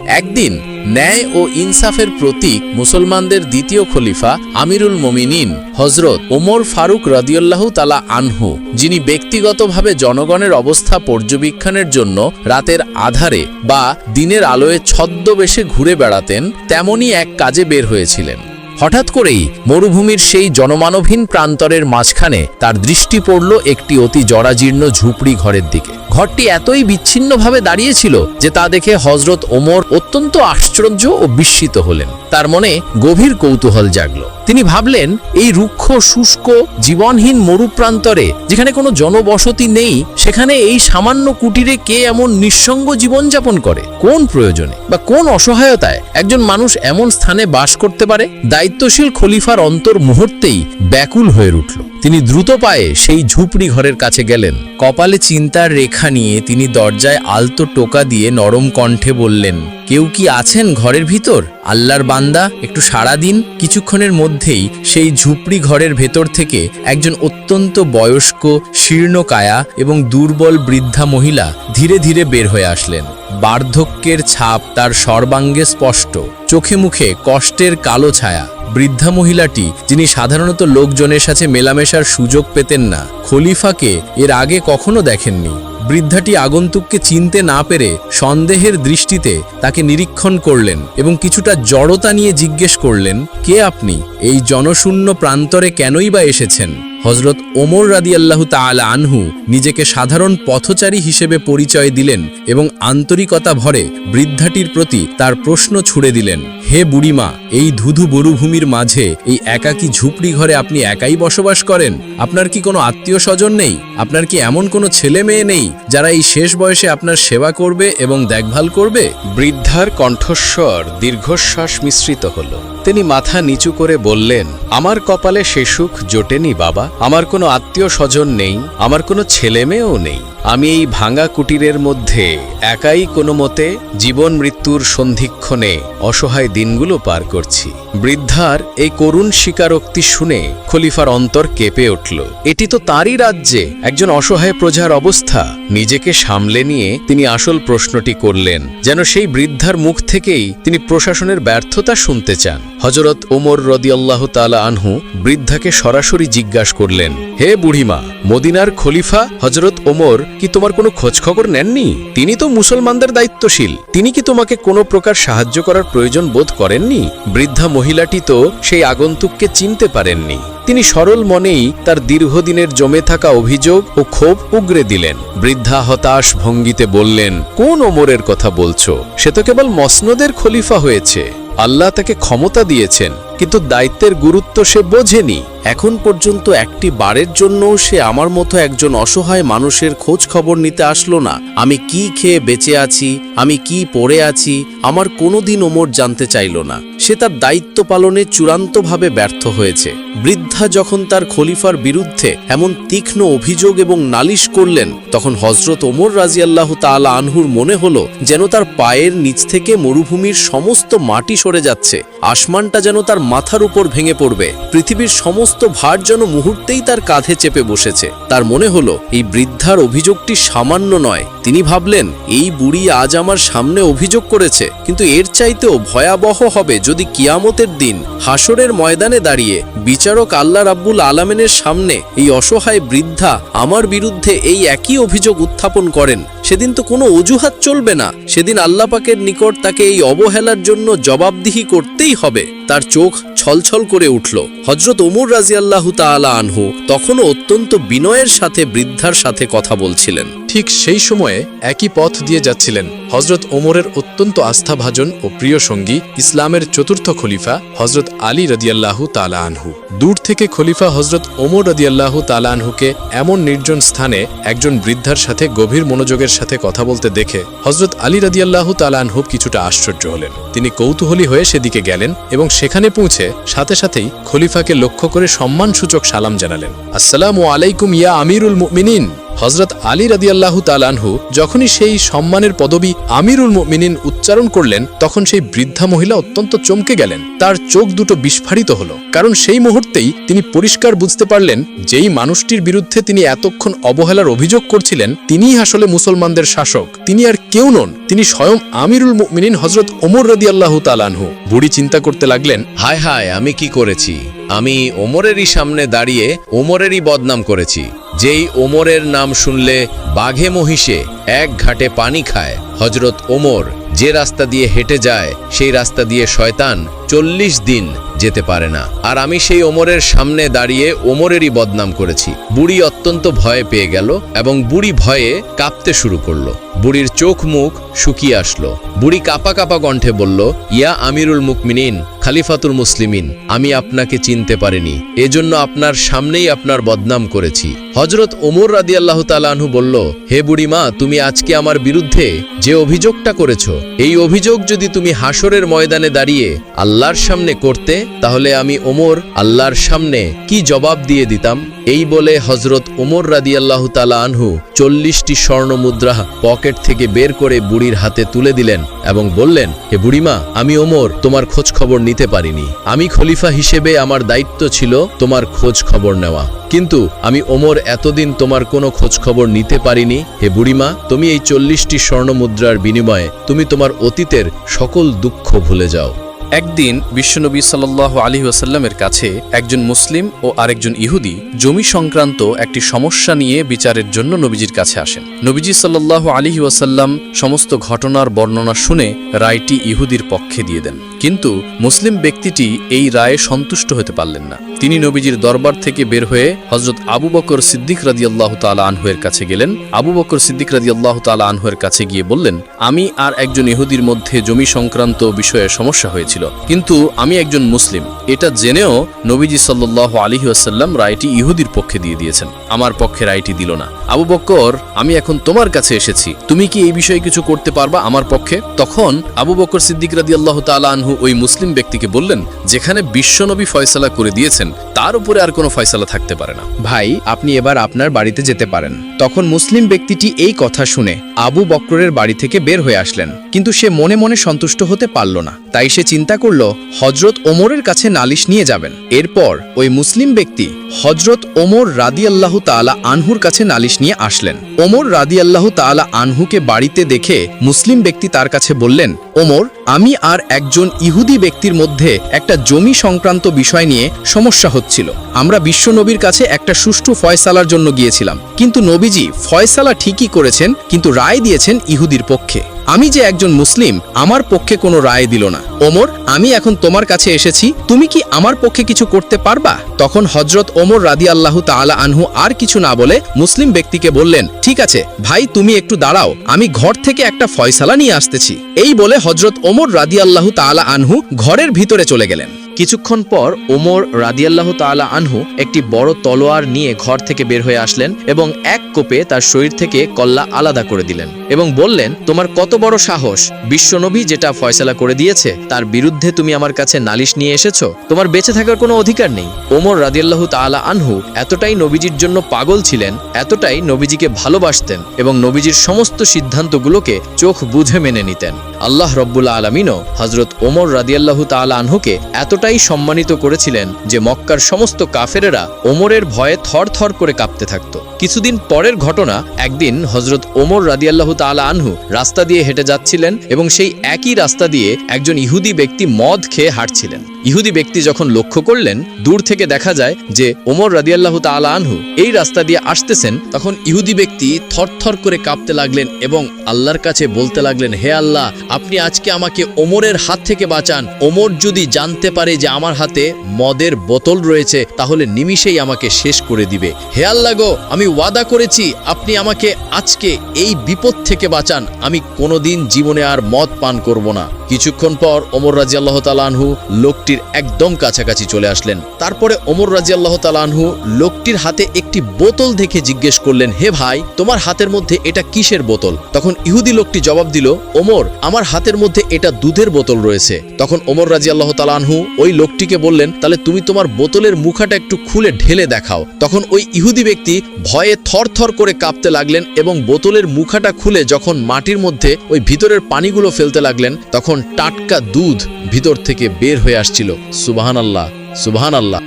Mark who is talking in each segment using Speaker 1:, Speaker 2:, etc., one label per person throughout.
Speaker 1: একদিন ন্যায় ও ইনসাফের প্রতীক মুসলমানদের দ্বিতীয় খলিফা আমিরুল মমিনিন হজরত ওমর ফারুক রদিউল্লাহ তালা আনহু, যিনি ব্যক্তিগতভাবে জনগণের অবস্থা পর্যবেক্ষণের জন্য রাতের আধারে বা দিনের আলোয় ছদ্মবেশে ঘুরে বেড়াতেন, তেমনই এক কাজে বের হয়েছিলেন। হঠাৎ করেই মরুভূমির সেই জনমানবহীন প্রান্তরের মাঝখানে তার দৃষ্টি পড়ল একটি অতি জরাজীর্ণ ঝুপড়ি ঘরের দিকে। ঘরটি এতই বিচ্ছিন্নভাবে দাঁড়িয়েছিল যে তা দেখে হজরত ওমর অত্যন্ত আশ্চর্য ও বিস্মিত হলেন। তার মনে গভীর কৌতূহল জাগল। তিনি ভাবলেন, এই রুক্ষ, শুষ্ক, জীবনহীন মরুপ্রান্তরে যেখানে কোনো জনবসতি নেই, সেখানে এই সামান্য কুটিরে কে এমন নিঃসঙ্গ জীবনযাপন করে? কোন প্রয়োজনে? বা কোন অসহায়তায় একজন মানুষ এমন স্থানে বাস করতে পারে? দায়িত্বশীল খলিফার অন্তর মুহূর্তেই ব্যাকুল হয়ে উঠল। তিনি দ্রুত পায়ে সেই ঝুপড়ি ঘরের কাছে গেলেন। কপালে চিন্তার রেখা নিয়ে তিনি দরজায় আলতো টোকা দিয়ে নরম কণ্ঠে বললেন, কেউ কি আছেন ঘরের ভিতর? আল্লাহর বান্দা, একটু সাড়া দিন। কিছুক্ষণের মধ্যেই সেই ঝুপড়ি ঘরের ভেতর থেকে একজন অত্যন্ত বয়স্ক, শীর্ণকায়া এবং দুর্বল বৃদ্ধা মহিলা ধীরে ধীরে বের হয়ে আসলেন। বার্ধক্যের ছাপ তার সর্বাঙ্গে স্পষ্ট। চোখে মুখে কষ্টের কালো ছায়া। বৃদ্ধা মহিলাটি, যিনি সাধারণত লোকজনের সাথে মেলামেশার সুযোগ পেতেন না, খলিফাকে এর আগে কখনো দেখেননি। বৃদ্ধাটি আগন্তুককে চিনতে না পেরে সন্দেহের দৃষ্টিতে তাকে নিরীক্ষণ করলেন এবং কিছুটা জড়তা নিয়ে জিজ্ঞেস করলেন, কে আপনি? এই জনশূন্য প্রান্তরে কেনই বা এসেছেন? হজরত ওমর রাদিয়াল্লাহু তাআলা আনহু নিজেকে সাধারণ পথচারী হিসেবে পরিচয় দিলেন এবং আন্তরিকতা ভরে বৃদ্ধাটির প্রতি তার প্রশ্ন ছুড়ে দিলেন। হে বুড়িমা, এই ধুধু মরুভূমির মাঝে এই একাকী ঝুপড়ি ঘরে আপনি একাই বসবাস করেন? আপনার কি কোনো আত্মীয় স্বজন নেই? আপনার কি এমন কোনো ছেলে মেয়ে নেই যারা এই শেষ বয়সে আপনার সেবা করবে এবং দেখভাল করবে? বৃদ্ধার কণ্ঠস্বর দীর্ঘশ্বাস মিশ্রিত হলো। তিনি মাথা নিচু করে বললেন, আমার কপালে সে সুখ জোটেনি বাবা। আমার কোনো আত্মীয় স্বজন নেই, আমার কোনো ছেলে মেয়েও নেই। আমি এই ভাঙা কুটিরের মধ্যে একাই কোনো মতে জীবন মৃত্যুর সন্ধিক্ষণে অসহায় দিনগুলো পার করছি। বৃদ্ধার এই করুণ স্বীকারোক্তি শুনে খলিফার অন্তর কেঁপে উঠল। এটি তো তারই রাজ্যে, একজন অসহায় প্রজার অবস্থা। নিজেকে সামলে নিয়ে তিনি আসল প্রশ্নটি করলেন, যেন সেই বৃদ্ধার মুখ থেকেই তিনি প্রশাসনের ব্যর্থতা শুনতে চান। হজরত ওমর রদিয়াল্লাহ তালা আনহু বৃদ্ধাকে সরাসরি জিজ্ঞাসা করলেন, হে বুড়িমা, মদিনার খলিফা হজরত ওমর, কি তোমার কোনো খোঁজখবর নেননি? তিনি তো মুসলমানদের দায়িত্বশীল। তিনি কি তোমাকে কোনো প্রকার সাহায্য করার প্রয়োজন বোধ করেননি? বৃদ্ধা মহিলাটি তো সেই আগন্তুককে চিনতে পারেননি। তিনি সরল মনেই তার দীর্ঘদিনের জমে থাকা অভিযোগ ও ক্ষোভ উগরে দিলেন। বৃদ্ধা হতাশ ভঙ্গিতে বললেন, কোন ওমরের কথা বলছো? সে তো কেবল মসনদের খলিফা হয়েছে। আল্লাহ তাকে ক্ষমতা দিয়েছেন, কিন্তু দায়িত্বের গুরুত্ব সে বোঝেনি। এখন পর্যন্ত একটি বারের জন্য সে আমার মতো একজন অসহায় মানুষের খোঁজ খবর নিতে আসলো না। আমি কি খেয়ে বেঁচে আছি? আমি কি পড়ে আছি? আমার কোনোদিন ওমর জানতে চাইল না। সে তার দায়িত্ব পালনে চূড়ান্তভাবে ব্যর্থ হয়েছে। বৃদ্ধা যখন তার খলিফার বিরুদ্ধে এমন তীক্ষ্ণ অভিযোগ এবং নালিশ করলেন, তখন হজরত ওমর রাজিয়াল্লাহ তাআলা আনহুর মনে হলো যেন তার পায়ের নিচ থেকে মরুভূমির সমস্ত মাটি সরে যাচ্ছে। আসমানটা যেন তার মাথার উপর ভেঙে পড়বে। পৃথিবীর সমস্ত ভার যেন মুহূর্তেই তার কাঁধে চেপে বসেছে। তার মনে হলো, এই বৃদ্ধার অভিযোগটি সামান্য নয়। তিনি ভাবলেন, এই বুড়ি আজ আমার সামনে অভিযোগ করেছে, কিন্তু এর চাইতেও ভয়াবহ হবে যদি কিয়ামতের দিন হাসরের ময়দানে দাঁড়িয়ে বিচারক আল্লাহ রাব্বুল আলামিনের সামনে এই অসহায় বৃদ্ধা আমার বিরুদ্ধে এই একই অভিযোগ উত্থাপন করেন। সেদিন তো কোনো অজুহাত চলবে না। সেদিন আল্লাপাকের নিকট তাকে এই অবহেলার জন্য জবাবদিহি করতেই হবে। তার চোখ ছলছল করে উঠল। হজরত ওমর রাজিয়াল্লাহু তালা আনহু তখনও অত্যন্ত বিনয়ের সাথে বৃদ্ধার সাথে কথা বলছিলেন।
Speaker 2: ঠিক সেই সময়ে একই পথ দিয়ে যাচ্ছিলেন হজরত ওমরের অত্যন্ত আস্থাভাজন ও প্রিয় সঙ্গী ইসলামের চতুর্থ খলিফা হজরত আলী রদিয়াল্লাহু তালা আনহু। দূর থেকে খলিফা হজরত ওমর রদিয়াল্লাহু তালা আনহুকে এমন নির্জন স্থানে একজন বৃদ্ধার সাথে গভীর মনোযোগের সাথে কথা বলতে দেখে হজরত আলী রদিয়াল্লাহু তালা আনহু কিছুটা আশ্চর্য হলেন। তিনি কৌতূহলী হয়ে সেদিকে গেলেন এবং সেখানে পৌঁছে সাথে সাথেই খলিফাকে লক্ষ্য করে সম্মানসূচক সালাম জানালেন। আসসালামু আলাইকুম ইয়া আমিরুল মুমিনিন। হজরত আলী রাদিয়াল্লাহু তালানহু যখনই সেই সম্মানের পদবি আমিরুল মিনিন উচ্চারণ করলেন, তখন সেই বৃদ্ধা মহিলা অত্যন্ত চমকে গেলেন। তার চোখ দুটো বিস্ফারিত হলো, কারণ সেই মুহূর্তেই তিনি পরিষ্কার বুঝতে পারলেন, যেই মানুষটির বিরুদ্ধে তিনি এতক্ষণ অবহেলার অভিযোগ করছিলেন, তিনিই আসলে মুসলমানদের শাসক। তিনি আর কেউ নন, তিনি স্বয়ং আমিরুল মিনিন হজরত ওমর রাদিয়াল্লাহু তালানহু বুড়ি চিন্তা করতে লাগলেন,
Speaker 1: হায় হায়, আমি কি করেছি? আমি ওমরেরই সামনে দাঁড়িয়ে ওমরেরই বদনাম করেছি। যেই ওমরের নাম শুনলে বাঘে মহিষে এক ঘাটে পানি খায়। হজরত ওমর যে রাস্তা দিয়ে হেঁটে যায়, সেই রাস্তা দিয়ে শয়তান চল্লিশ দিন যেতে পারে না। আর আমি সেই ওমরের সামনে দাঁড়িয়ে ওমরেরই বদনাম করেছি। বুড়ি অত্যন্ত ভয়ে পেয়ে গেল এবং বুড়ি ভয়ে কাঁপতে শুরু করল। বুড়ির চোখ মুখ শুকিয়ে আসলো। বুড়ি কাপা কাপা কণ্ঠে বলল, ইয়া আমিরুল মুকমিনিন, খালিফাতুল মুসলিমিন, আমি আপনাকে চিনতে পারিনি। এজন্য আপনার সামনেই আপনার বদনাম করেছি। হজরত ওমর রাদি আল্লাহ তালাহু বলল, হে বুড়িমা, তুমি আজকে আমার বিরুদ্ধে যে অভিযোগটা করেছ, এই অভিযোগ যদি তুমি হাসরের ময়দানে দাঁড়িয়ে আল্লাহর সামনে করতে, তাহলে আমি ওমর আল্লাহর সামনে কি জবাব দিয়ে দিতাম? এই বলে হজরত ওমর রাদি আল্লাহ তালা আনহু চল্লিশটি স্বর্ণ মুদ্রা পকেট থেকে বের করে বুড়ির হাতে তুলে দিলেন এবং বললেন, হে বুড়িমা, আমি ওমর, তোমার খোঁজ খবর নিতে পারিনি। আমি খলিফা হিসেবে আমার দায়িত্ব ছিল তোমার খোঁজ খবর নেওয়া। কিন্তু আমি ওমর এতদিন তোমার কোনো খোঁজখবর নিতে পারিনি? হে বুড়িমা, তুমি এই চল্লিশটি স্বর্ণমুদ্রার বিনিময়ে তুমি তোমার অতীতের সকল দুঃখ ভুলে যাও।
Speaker 2: একদিন বিশ্বনবী সাল্লাহ আলী ওয়াসাল্লামের কাছে একজন মুসলিম ও আরেকজন ইহুদি জমি সংক্রান্ত একটি সমস্যা নিয়ে বিচারের জন্য নবীজির কাছে আসেন। নবীজি সাল্লাহ আলী ওয়াসাল্লাম সমস্ত ঘটনার বর্ণনা শুনে রায়টি ইহুদির পক্ষে দিয়ে দেন। কিন্তু মুসলিম ব্যক্তিটি এই রায়ে সন্তুষ্ট হতে পারলেন না। তিনি নবীজির দরবার থেকে বের হয়ে হজরত আবু বকর সিদ্দিক রাজি আল্লাহ তালা আনহুয়ের কাছে গেলেন। আবু বকর সিদ্দিক রাজি আল্লাহ তালা আনহুয়ের কাছে গিয়ে বললেন, আমি আর একজন ইহুদির মধ্যে জমি সংক্রান্ত বিষয়ে সমস্যা হয়েছিল কিন্তু আমি একজন মুসলিম। এটা জেনেও নবীজি সাল্লাহ আলী আসাল্লাম রায়টি ইহুদির পক্ষে দিয়ে দিয়েছেন। আমার পক্ষে রায়টি দিল না। আবু বকর আমি এখন তোমার কাছে এসেছি। তুমি কি এই বিষয়ে কিছু করতে পারবা আমার পক্ষে? তখন আবু বকর সিদ্দিক রাদি আল্লাহ আনহু ওই মুসলিম ব্যক্তিকে বললেন, যেখানে বিশ্বনবী ফয়সালা করে দিয়েছেন, তার উপরে আর কোনো ফয়সালা থাকতে পারে না।
Speaker 3: ভাই, আপনি এবার আপনার বাড়িতে যেতে পারেন। তখন মুসলিম ব্যক্তিটি এই কথা শুনে আবু বক্করের বাড়ি থেকে বের হয়ে আসলেন। কিন্তু সে মনে মনে সন্তুষ্ট হতে পারল না। তাই সে চিন্তা করল হজরত ওমরের কাছে নালিশ নিয়ে যাবেন। এরপর ওই মুসলিম ব্যক্তি হজরত ওমর রাদি আল্লাহ তালা আনহুর কাছে নালিশ নিয়ে আসলেন। ওমর রাদি আল্লাহ তালা আনহুকে বাড়িতে দেখে মুসলিম ব্যক্তি তার কাছে বললেন, ওমর, আমি আর একজন ইহুদি ব্যক্তির মধ্যে একটা জমি সংক্রান্ত বিষয় নিয়ে সমস্যা হচ্ছিল। আমরা বিশ্ব নবীর কাছে একটা সুষ্ঠু ফয়সালার জন্য গিয়েছিলাম। কিন্তু নবীজি ফয়সালা ঠিকই করেছেন, কিন্তু রায় দিয়েছেন ইহুদির পক্ষে। আমি যে একজন মুসলিম, আমার পক্ষে কোনো রায় দিল না। ওমর, আমি এখন তোমার কাছে এসেছি, তুমি কি আমার পক্ষে কিছু করতে পারবা? তখন হজরত ওমর রাদি আল্লাহ তালা আনহু আর কিছু না বলে মুসলিম ব্যক্তিকে বললেন, ঠিক আছে, ভাই, তুমি একটু দাঁড়াও, আমি ঘর থেকে একটা ফয়সালা নিয়ে আসতেছি। এই বলে হজরত ওমর রাদি আল্লাহ তালা আনহু ঘরের ভিতরে চলে গেলেন। কিছুক্ষণ পর ওমর রাদিয়াল্লাহ তাআলা আনহু একটি বড় তলোয়ার নিয়ে ঘর থেকে বের হয়ে আসলেন এবং এক কোপে তার শরীর থেকে কল্লা আলাদা করে দিলেন এবং বললেন, তোমার কত বড় সাহস? বিশ্বনবী যেটা ফয়সালা করে দিয়েছে, তার বিরুদ্ধে তুমি আমার কাছে নালিশ নিয়ে এসেছ? তোমার বেঁচে থাকার কোনো অধিকার নেই। ওমর রাদিয়াল্লাহ তাআলা আনহু এতটাই নবীজির জন্য পাগল ছিলেন, এতটাই নবীজিকে ভালোবাসতেন এবং নবীজির সমস্ত সিদ্ধান্তগুলোকে চোখ বুঝে মেনে নিতেন। আল্লাহ রব্বুল আলমিনও হজরত ওমর রাদিয়াল্লাহু তাআলা আনহুকে এতটাই সম্মানিত করেছিলেন যে মক্কার সমস্ত কাফেরেরা ওমরের ভয়ে থর থর করে কাঁপতে থাকত। কিছুদিন পরের ঘটনা, একদিন হজরত ওমর রাদিয়াল্লাহ তালা আনহু রাস্তা দিয়ে হেঁটে যাচ্ছিলেন এবং সেই একই রাস্তা দিয়ে একজন ইহুদি ব্যক্তি মদ খেয়ে হাঁটছিলেন। ইহুদি ব্যক্তি যখন লক্ষ্য করলেন, দূর থেকে দেখা যায় যে ওমর রাদিয়াল্লাহু তাআলা আনহু এই রাস্তা দিয়ে আসতেছেন, তখন ইহুদি ব্যক্তি থরথর করে কাঁপতে লাগলেন এবং আল্লাহর কাছে বলতে লাগলেন, হে আল্লাহ, আপনি আজকে আমাকে ওমরের হাত থেকে বাঁচান। ওমর যদি জানতে পারে যে আমার হাতে মদের বোতল রয়েছে, তাহলে নিমিষেই আমাকে শেষ করে দিবে। হে আল্লাহ গো, আমি ওয়াদা করেছি, আপনি আমাকে আজকে এই বিপদ থেকে বাঁচান। আমি কোনোদিন জীবনে আর মদ পান করব না। কিছুক্ষণ পর ওমর রাজি আল্লাহ তালানহু
Speaker 1: লোকটির একদম কাছাকাছি চলে আসলেন। তারপরে ওমর রাজি আল্লাহ তালানহু লোকটির হাতে একটি বোতল দেখে জিজ্ঞেস করলেন, হে ভাই, তোমার হাতের মধ্যে এটা কিসের বোতল? তখন ইহুদি লোকটি জবাব দিল, ওমর, আমার হাতের মধ্যে এটা দুধের বোতল রয়েছে। তখন ওমর রাজি আল্লাহ তালানহু ওই লোকটিকে বললেন, তাহলে তুমি তোমার বোতলের মুখাটা একটু খুলে ঢেলে দেখাও। তখন ওই ইহুদি ব্যক্তি ভয়ে থরথর করে কাঁপতে লাগলেন এবং বোতলের মুখাটা খুলে যখন মাটির মধ্যে ওই ভিতরের পানিগুলো ফেলতে লাগলেন, তখন টাটকা দুধ ভিতর থেকে বের হয়ে আসছিল। সুবাহান আল্লাহ সুবাহান আল্লাহ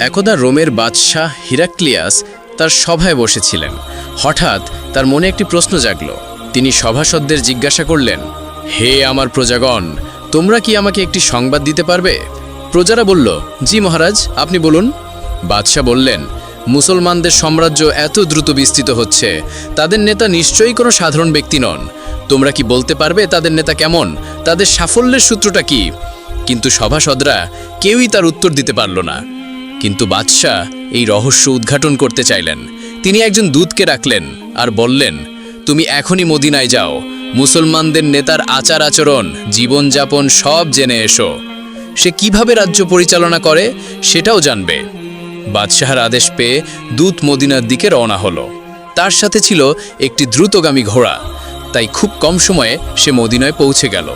Speaker 3: একদা রোমের বাদশাহ হিরাক্লিয়াস তার সভায় বসেছিলেন। হঠাৎ তার মনে একটি প্রশ্ন জাগল। তিনি সভাসদদের জিজ্ঞাসা করলেন, হে আমার প্রজাগণ, তোমরা কি আমাকে একটি সংবাদ দিতে পারবে? প্রজারা বলল, জি মহারাজ, আপনি বলুন। বাদশাহ বললেন মুসলমানদের সাম্রাজ্য এত দ্রুত বিস্তৃত হচ্ছে, তাদের নেতা নিশ্চয়ই কোনো সাধারণ ব্যক্তি নন। তোমরা কি বলতে পারবে তাদের নেতা কেমন? তাদের সাফল্যের সূত্রটা কি? কিন্তু সভাসদরা কেউই তার উত্তর দিতে পারল না। কিন্তু বাদশাহ এই রহস্য উদ্ঘাটন করতে চাইলেন। তিনি একজন দূতকে রাখলেন আর বললেন, তুমি এখনই মদিনায় যাও। মুসলমানদের নেতার আচার আচরণ, জীবনযাপন সব জেনে এসো। সে কীভাবে রাজ্য পরিচালনা করে সেটাও জানবে। বাদশাহর আদেশ পেয়ে দূত মদিনার দিকে রওনা হলো। তার সাথে ছিল একটি দ্রুতগামী ঘোড়া, তাই খুব কম সময়ে সে মদিনায় পৌঁছে গেল।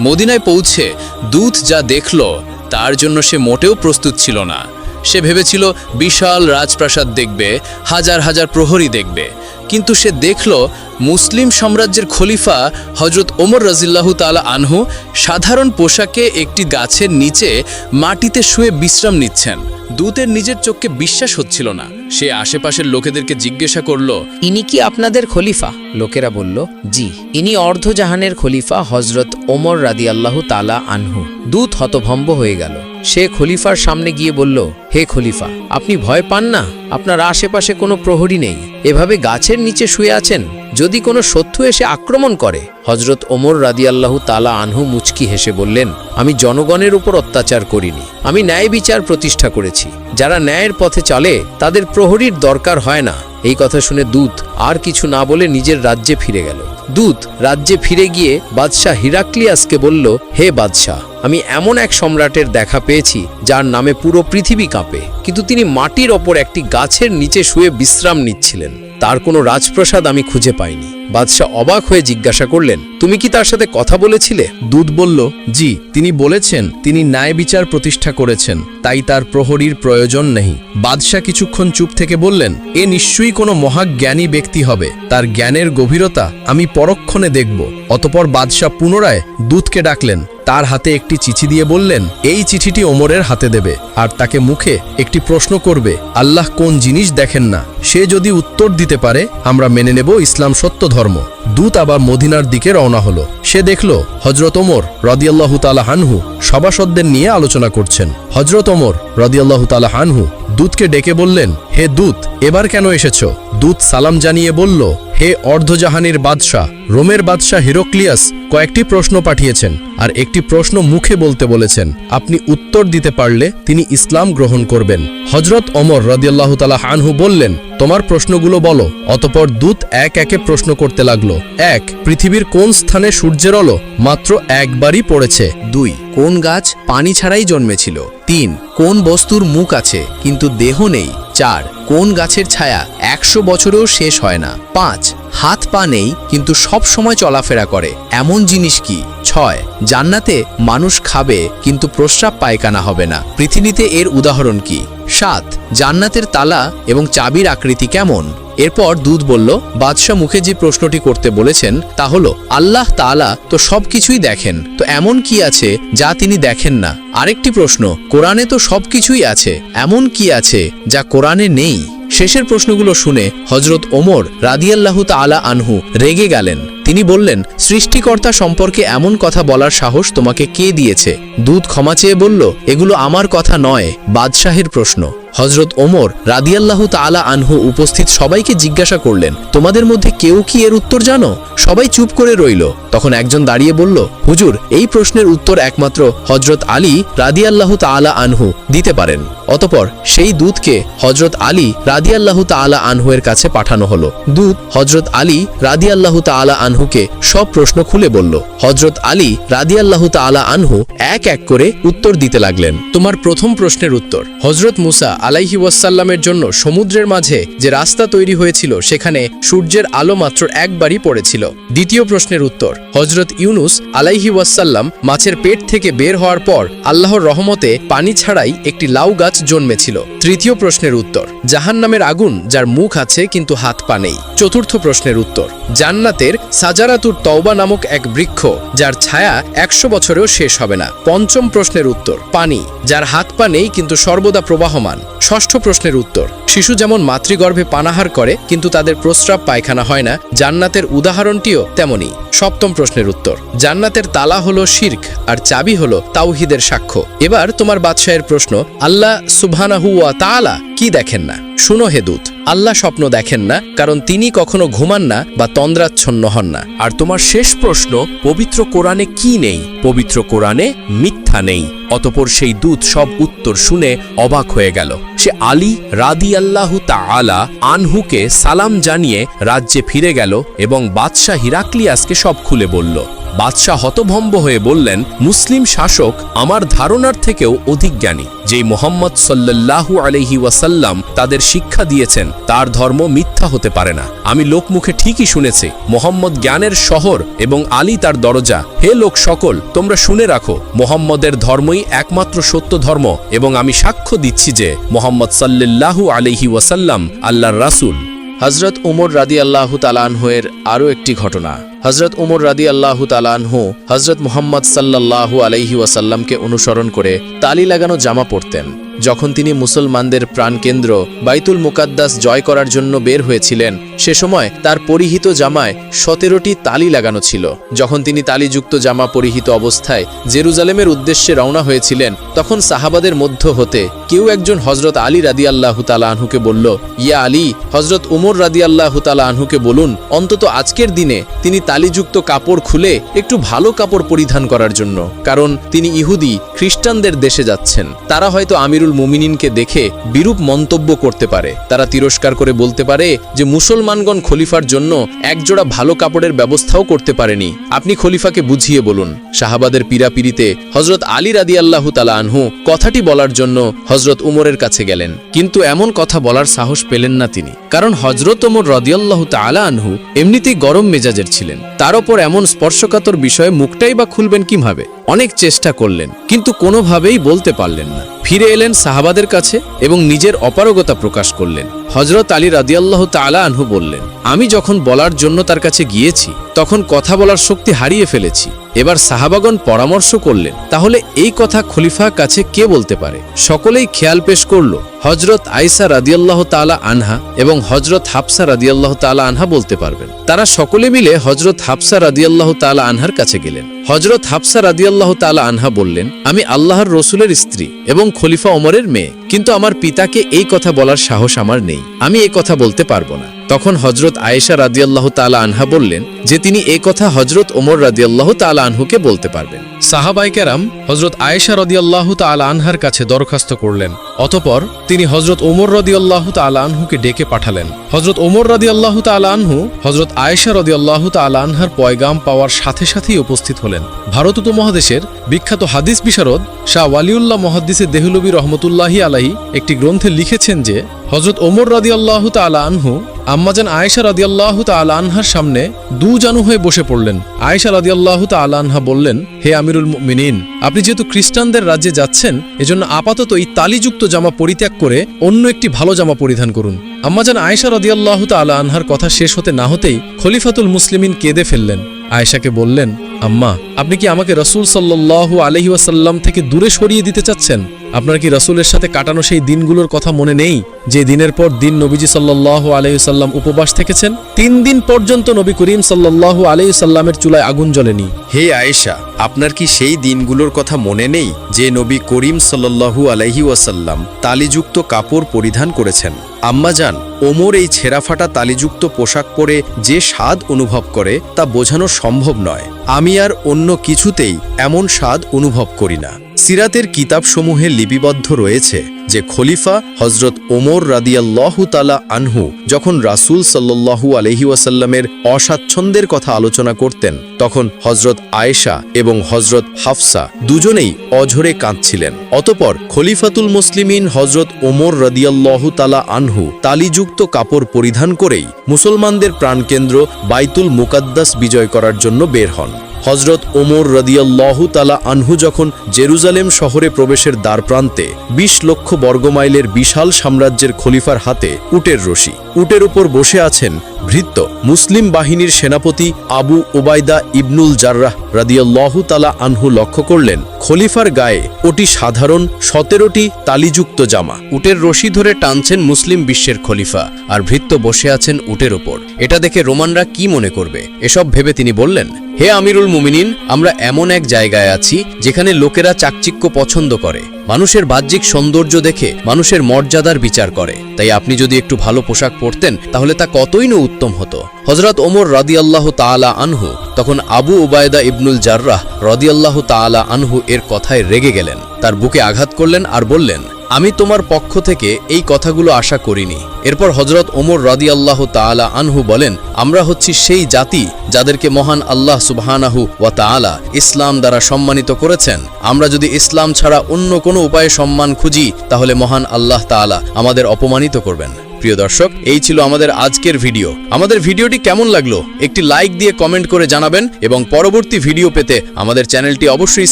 Speaker 3: মদিনায় পৌঁছে দূত যা দেখল, তার জন্য সে মোটেও প্রস্তুত ছিল না। সে ভেবেছিল, বিশাল রাজপ্রাসাদ দেখবে, হাজার হাজার প্রহরী দেখবে। কিন্তু সে দেখল, মুসলিম সাম্রাজ্যের খলিফা হজরত ওমর রাজিল্লাহু তালা আনহু সাধারণ পোশাকে একটি গাছের নিচে মাটিতে শুয়ে বিশ্রাম নিচ্ছেন। দূতের নিজের চোখকে বিশ্বাস হচ্ছিল না। সে আশেপাশের লোকেদেরকে জিজ্ঞাসা করল,
Speaker 4: ইনি কি আপনাদের খলিফা? লোকেরা বলল, জি, ইনি অর্ধজাহানের খলিফা হজরত ওমর রাদি আল্লাহ তালা আনহু। দূত হতভম্ব হয়ে গেল। সে খলিফার সামনে গিয়ে বলল, হে খলিফা, আপনি ভয় পান না? আপনার আশেপাশে কোনো প্রহরী নেই। এভাবে গাছের নিচে শুয়ে আছেন? যদি কোনো শত্রু এসে আক্রমণ করে? হজরত ওমর রাদিয়াল্লাহু তালা আনহু মুচকি হেসে বললেন, আমি জনগণের উপর অত্যাচার করিনি। আমি ন্যায় বিচার প্রতিষ্ঠা করেছি। যারা ন্যায়ের পথে চলে, তাদের প্রহরীর দরকার হয় না। এই কথা শুনে দূত আর কিছু না বলে নিজের রাজ্যে ফিরে গেল। দূত রাজ্যে ফিরে গিয়ে বাদশাহ হিরাক্লিয়াসকে বলল, হে বাদশাহ আমি এমন এক সম্রাটের দেখা পেয়েছি, যার নামে পুরো পৃথিবী কাঁপে। কিন্তু তিনি মাটির ওপর একটি গাছের নিচে শুয়ে বিশ্রাম নিচ্ছিলেন। তার কোনো রাজপ্রসাদ আমি খুঁজে পাইনি। বাদশাহ অবাক হয়ে জিজ্ঞাসা করলেন তুমি কি তার সাথে কথা বলেছিলে?
Speaker 3: দূত বলল, জি, তিনি বলেছেন, তিনি ন্যায় বিচার প্রতিষ্ঠা করেছেন, তাই তার প্রহরীর প্রয়োজন নেই। বাদশাহ কিছুক্ষণ চুপ থেকে বললেন, এ নিশ্চয়ই কোনো মহাজ্ঞানী ব্যক্তি হবে, তার জ্ঞানের গভীরতা আমি পরক্ষণে দেখব। অতপর বাদশাহ পুনরায় দূতকে ডাকলেন, তার হাতে একটি চিঠি দিয়ে বললেন, এই চিঠিটি ওমরের হাতে দেবে, আর তাকে মুখে একটি প্রশ্ন করবে, আল্লাহ কোন জিনিস দেখেন না, সে যদি উত্তর দিতে পারে, আমরা মেনে নেব ইসলাম সত্য ধর্ম। দূত আবার মদিনার দিকে রওনা হলো। সে দেখল হজরত ওমর রদিয়াল্লাহু তালা হানহু সভাসদদের নিয়ে আলোচনা করছেন। হজরত ওমর রদিয়াল্লাহু তালা হানহু দূতকে ডেকে বললেন, হে দূত, এবার কেন এসেছ? দূত সালাম জানিয়ে বলল হে অর্ধজাহানের বাদশাহ, রোমের বাদশাহ হিরোক্লিয়াস কয়েকটি প্রশ্ন পাঠিয়েছেন আর একটি প্রশ্ন মুখে বলতে বলেছেন। আপনি উত্তর দিতে পারলে তিনি ইসলাম গ্রহণ করবেন। হজরত অমর রদিয়াল্লাহ তালা আনহু বললেন, তোমার প্রশ্নগুলো বলো। অতপর দূত এক একে প্রশ্ন করতে লাগল। এক, পৃথিবীর কোন স্থানে সূর্যের আলো মাত্র একবারই পড়েছে?
Speaker 1: দুই, কোন গাছ পানি ছাড়াই জন্মেছিল? তিন, কোন বস্তুর মুখ আছে কিন্তু দেহ নেই? চার, কোন গাছের ছায়া একশো বছরেও শেষ হয় না। পাঁচ, হাত পা নেই, কিন্তু সব সময় চলাফেরা করে। এমন জিনিস কি? ছয়, জান্নাতে মানুষ খাবে, কিন্তু প্রস্রাব পায়খানা হবে না। পৃথিবীতে এর উদাহরণ কি? সাত, জান্নাতের তালা এবং চাবির আকৃতি কেমন? এরপর দুধ বলল, বাদশাহ মুখে যে প্রশ্নটি করতে বলেছেন, তা হলো, আল্লাহ তাআলা তো সবকিছুই দেখেন। তো এমন কি আছে যা তিনি দেখেন না? আরেকটি প্রশ্ন, কোরআনে তো সবকিছুই আছে। এমন কি আছে যা কোরআনে নেই? শেষের প্রশ্নগুলো শুনে হজরত ওমর রাদিয়াল্লাহু তালা আনহু রেগে গেলেন। তিনি বললেন, সৃষ্টিকর্তা সম্পর্কে এমন কথা বলার সাহস তোমাকে কে দিয়েছে? দুধ ক্ষমা চেয়ে বলল, এগুলো আমার কথা নয়। বাদশাহের প্রশ্ন হজরত ওমর রাদিয়াল্লাহু তাআলা আনহু উপস্থিত সবাইকে জিজ্ঞাসা করলেন, তোমাদের মধ্যে কেউ কি এর উত্তর জানো? সবাই চুপ করে রইল। তখন একজন দাঁড়িয়ে বলল, হুজুর, এই প্রশ্নের উত্তর একমাত্র হজরত আলী রাদিয়াল্লাহু তাআলা আনহু দিতে পারেন। অতপর সেই দূতকে হজরত আলী রাদিয়াল্লাহু তাআলা আনহুয়ের কাছে পাঠানো হলো। দূত হজরত আলী রাদিয়াল্লাহু তাআলা আনহুকে সব প্রশ্ন খুলে বলল। হজরত আলী রাদিয়াল্লাহু তাআলা আনহু এক এক করে উত্তর দিতে লাগলেন।
Speaker 2: তোমার প্রথম প্রশ্নের উত্তর হজরত মুসা আলাইহি ওয়াসাল্লামের জন্য সমুদ্রের মাঝে যে রাস্তা তৈরি হয়েছিল, সেখানে সূর্যের আলো মাত্র একবারই পড়েছিল। দ্বিতীয় প্রশ্নের উত্তর হজরত ইউনুস আলাইহি ওয়াসাল্লাম মাছের পেট থেকে বের হওয়ার পর আল্লাহর রহমতে পানি ছাড়াই একটি লাউ গাছ জন্মেছিল। তৃতীয় প্রশ্নের উত্তর জাহান নামের আগুন যার মুখ আছে কিন্তু হাত পা নেই। চতুর্থ প্রশ্নের উত্তর, জান্নাতের সাজারাতুর তওবা নামক এক বৃক্ষ যার ছায়া একশো বছরেও শেষ হবে না। পঞ্চম প্রশ্নের উত্তর, পানি যার হাত পা নেই কিন্তু সর্বদা প্রবাহমান। ষষ্ঠ প্রশ্নের উত্তর, শিশু যেমন মাতৃগর্ভে পানাহার করে, কিন্তু তাদের প্রস্রাব পায়খানা হয় না, জান্নাতের উদাহরণটিও তেমনি। সপ্তম প্রশ্নের উত্তর, জান্নাতের তালা হলো শির্ক, আর চাবি হলো তাওহিদের সাক্ষ্য। এবার তোমার বাদশাহের প্রশ্ন, আল্লাহ সুবহানাহু ওয়া তাআলা কি দেখেন না? শুনো হে দূত। আল্লাহ স্বপ্ন দেখেন না, কারণ তিনি কখনো ঘুমান না বা তন্দ্রাচ্ছন্ন হন না।
Speaker 1: আর তোমার শেষ প্রশ্ন, পবিত্র কোরআনে কি নেই? পবিত্র কোরআনে মিথ্যা নেই। অতপর সেই দূত সব উত্তর শুনে অবাক হয়ে গেল। সে আলী রাদি আল্লাহু তাআলা আনহুকে সালাম জানিয়ে রাজ্যে ফিরে গেল এবং বাদশাহ হিরাক্লিয়াসকে সব খুলে বলল বাদশাহ হতভম্ব হয়ে বললেন, মুসলিম শাসক আমার ধারণার থেকেও অধিক জ্ঞানী। যেই মোহাম্মদ সাল্লাল্লাহু আলহি ওয়াসাল্লাম তাদের শিক্ষা দিয়েছেন, তার ধর্ম মিথ্যা হতে পারে না। আমি লোকমুখে ঠিকই শুনেছি, মোহাম্মদ জ্ঞানের শহর এবং আলী তার দরজা। হে লোক সকল, তোমরা শুনে রাখো, মোহাম্মদের ধর্মই একমাত্র সত্য ধর্ম এবং আমি সাক্ষ্য দিচ্ছি যে মোহাম্মদ সাল্লাল্লাহু আলহি ওয়াসাল্লাম আল্লাহর রাসূল।
Speaker 3: হজরত উমর রাদি আল্লাহ তালানহের আরও একটি ঘটনা। হজরত উমর রাদি আল্লাহ তালানহু হজরত মোহাম্মদ সাল্লাল্লাহু আলহি ওয়াসাল্লামকে অনুসরণ করে তালি লাগানো জামা পরতেন। যখন তিনি মুসলমানদের প্রাণকেন্দ্র বাইতুল মুকাদ্দাস জয় করার জন্য বের হয়েছিলেন, সে সময় তার পরিহিত জামায় সতেরোটি তালি লাগানো ছিল। যখন তিনি তালিযুক্ত জামা পরিহিত অবস্থায় জেরুজালেমের উদ্দেশ্যে রওনা হয়েছিলেন, তখন সাহাবাদের মধ্য হতে কেউ একজন হজরত আলী রাদি আল্লাহ তালা আনহুকে বলল, ইয়া আলী হজরত উমর রাদি আল্লাহ তালা আনহুকে বলুন, অন্তত আজকের দিনে তিনি তালিযুক্ত কাপড় খুলে একটু ভালো কাপড় পরিধান করার জন্য, কারণ তিনি ইহুদি, খ্রিস্টানদের দেশে যাচ্ছেন। তারা হয়তো আমিরুল মুমিনিনকে দেখে বিরূপ মন্তব্য করতে পারে। তারা তিরস্কার করে বলতে পারে যে, মুসলমানগণ খলিফার জন্য একজোড়া ভালো কাপড়ের ব্যবস্থাও করতে পারেনি। আপনি খলিফাকে বুঝিয়ে বলুন। শাহাবাদের পীড়াপিড়িতে হজরত আলী রাদি আল্লাহ তালা আনহু কথাটি বলার জন্য হজরত উমরের কাছে গেলেন। কিন্তু এমন কথা বলার সাহস পেলেন না তিনি। কারণ হজরত ওমর রদিয়াল্লাহ তালা আনহু এমনিতেই গরম মেজাজের ছিলেন। তার ওপর এমন স্পর্শকাতর বিষয়ে মুখটাই বা খুলবেন কীভাবে? অনেক চেষ্টা করলেন, কিন্তু কোনোভাবেই বলতে পারলেন না। ফিরে এলেন সাহাবাদের কাছে এবং নিজের অপারগতা প্রকাশ করলেন। হজরত আলী রাদিয়াল্লাহ তালা আনহু বললেন, আমি যখন বলার জন্য তার কাছে গিয়েছি, তখন কথা বলার শক্তি হারিয়ে ফেলেছি। এবার সাহাবাগন পরামর্শ করলেন, তাহলে এই কথা খলিফা কাছে কে বলতে পারে? সকলেই খেয়াল পেশ করল হজরত আইসা রাদিয়াল্লাহ তালা আনহা এবং হজরত হাফসা রাদিয়াল্লাহ তালা আনহা বলতে পারবেন। তারা সকলে মিলে হজরত হাফসা রাদিয়াল্লাহ তালা আনহার কাছে গেলেন। হজরত হাফসা রাদিয়াল্লাহ তালা আনহা বললেন, আমি আল্লাহর রসুলের স্ত্রী এবং খলিফা ওমরের মেয়ে। কিন্তু আমার পিতাকে এই কথা বলার সাহস আমার নেই। আমি এ কথা বলতে পারব না। তখন হজরত আয়েশা রাদিয়াল্লাহ তালা আনহা বললেন যে তিনি এ কথা হজরত ওমর রাদিয়াল্লাহ তালা আনহুকে বলতে পারবেন। সাহাবাই কেরাম হজরত আয়েশা রদিয়াল্লাহ তালা আনহার কাছে দরখাস্ত করলেন। অতপর তিনি হজরত ওমর রদিয়াল্লাহ তালা আনহুকে ডেকে পাঠালেন। হজরত ওমর রদিয়াল্লাহ তালা আনহু হজরত আয়েশা রদিয়াল্লাহ তালা আনহার পয়গাম পাওয়ার সাথে সাথেই উপস্থিত হলেন। ভারত উপমহাদেশের বিখ্যাত হাদিস বিশারদ শাহ ওয়ালিউল্লাহ মহাদ্দিসে দেহলবী রহমতুল্লাহি আলাহি একটি গ্রন্থে লিখেছেন যে হজরত ওমর রাদিয়াল্লাহ তালা আনহু আম্মাজান আয়েশা রাদিয়াল্লাহ তালা আনহার সামনে দু জানু হয়ে বসে পড়লেন। আয়েশা রাদিয়াল্লাহ তালা আনহা বললেন, হে আমিরুল মিনিন আপনি যেহেতু খ্রিস্টানদের রাজ্যে যাচ্ছেন, এজন্য আপাতত এই তালিযুক্ত জামা পরিত্যাগ করে অন্য একটি ভালো জামা পরিধান করুন। আম্মাজান আয়েশা রদিয়াল্লাহ তালা আনহার কথা শেষ হতে না হতেই খলিফাতুল মুসলিমিন কেঁদে ফেললেন। আয়েশাকে বললেন,
Speaker 2: আম্মা, আপনি কি আমাকে রসুল সাল্লু আলহিউসাল্লাম থেকে দূরে সরিয়ে দিতে চাচ্ছেন? আপনার কি রসুলের সাথে কাটানো সেই দিনগুলোর কথা মনে নেই? যে দিনের পর দিন নবীজি সাল্লাহ আলহিসাল্লাম উপবাস থেকেছেন, তিন দিন পর্যন্ত নবী করিম সাল্লাহ আলহিসাল্লামের চুলায় আগুন জ্বলেনি।
Speaker 3: হে আয়েশা, আপনার কি সেই দিনগুলোর কথা মনে নেই যে নবী করিম সাল্লাল্লাহু আলাইহি ওয়াসাল্লাম তালিযুক্ত কাপড় পরিধান করেছেন? আম্মা যান ওমর এই ছেঁড়াফাটা তালিযুক্ত পোশাক পরে যে স্বাদ অনুভব করে তা বোঝানো সম্ভব নয়। আমি আর অন্য কিছুতেই এমন স্বাদ অনুভব করি না। সিরাতের কিতাবসমূহে লিপিবদ্ধ রয়েছে যে খলিফা হজরত ওমর রাদিয়াল্লাহু তালা আনহু যখন রাসূল সাল্লাল্লাহু আলহি ওয়াসাল্লামের অস্বাচ্ছন্দ্যের কথা আলোচনা করতেন, তখন হজরত আয়েশা এবং হজরত হাফসা দুজনেই অঝরে কাঁদছিলেন। অতপর খলিফাতুল মুসলিমিন হজরত ওমর রাদিয়াল্লাহু তালা আনহু তালিযুক্ত কাপড় পরিধান করেই মুসলমানদের প্রাণকেন্দ্র বাইতুল মুকাদ্দাস বিজয় করার জন্য বের হন। হজরত ওমর রদিয়াল্লাহু তালা আনহু যখন জেরুজালেম শহরে প্রবেশের দ্বারপ্রান্তে ২০ লক্ষ বর্গমাইলের বিশাল সাম্রাজ্যের খলিফার হাতে উটের রশি, উটের উপর বসে আছেন ভৃত্য মুসলিম বাহিনীর সেনাপতি আবু ওবায়দা ইবনুল জার্রাহ রাদিয়াল্লাহু তালা আনহু লক্ষ্য করলেন, খলিফার গায়ে ওটি সাধারণ সতেরোটি তালিযুক্ত জামা।
Speaker 1: উটের রশি ধরে টানছেন মুসলিম বিশ্বের খলিফা আর ভৃত্য বসে আছেন উটের ওপর এটা দেখে রোমানরা কি মনে করবে? এসব ভেবে তিনি বললেন হে আমিরুল মুমিনিন, আমরা এমন এক জায়গায় আছি যেখানে লোকেরা চাকচিক্য পছন্দ করে। মানুষের বাহ্যিক সৌন্দর্য দেখে মানুষের মর্যাদার বিচার করে। তাই আপনি যদি একটু ভালো পোশাক পরতেন, তাহলে তা কতই না উত্তম হতো। হজরত ওমর রাদিয়াল্লাহ তাআলা আনহু তখন আবু উবায়দা ইবনুল জার্রাহ রদিয়াল্লাহ তাআলা আনহু এর কথায় রেগে গেলেন। তার বুকে আঘাত করলেন আর বললেন আমি তোমার পক্ষ থেকে এই কথাগুলো আশা করিনি। এরপর হজরত ওমর রাদি আল্লাহ তালা আনহু বলেন, আমরা হচ্ছি সেই জাতি যাদেরকে মহান আল্লাহ সুবহানাহু ওয়া তালা ইসলাম দ্বারা সম্মানিত করেছেন। আমরা যদি ইসলাম ছাড়া অন্য কোনো উপায়ে সম্মান খুঁজি, তাহলে মহান আল্লাহ তালা আমাদের অপমানিত করবেন। প্রিয় দর্শক, এই ছিল আমাদের আজকের ভিডিও। আমাদের ভিডিওটি কেমন লাগল, একটি লাইক দিয়ে কমেন্ট করে জানাবেন এবং পরবর্তী ভিডিও পেতে আমাদের চ্যানেলটি অবশ্যই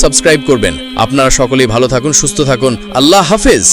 Speaker 1: সাবস্ক্রাইব করবেন। আপনারা সকলেই ভালো থাকুন, সুস্থ থাকুন। আল্লাহ হাফেজ!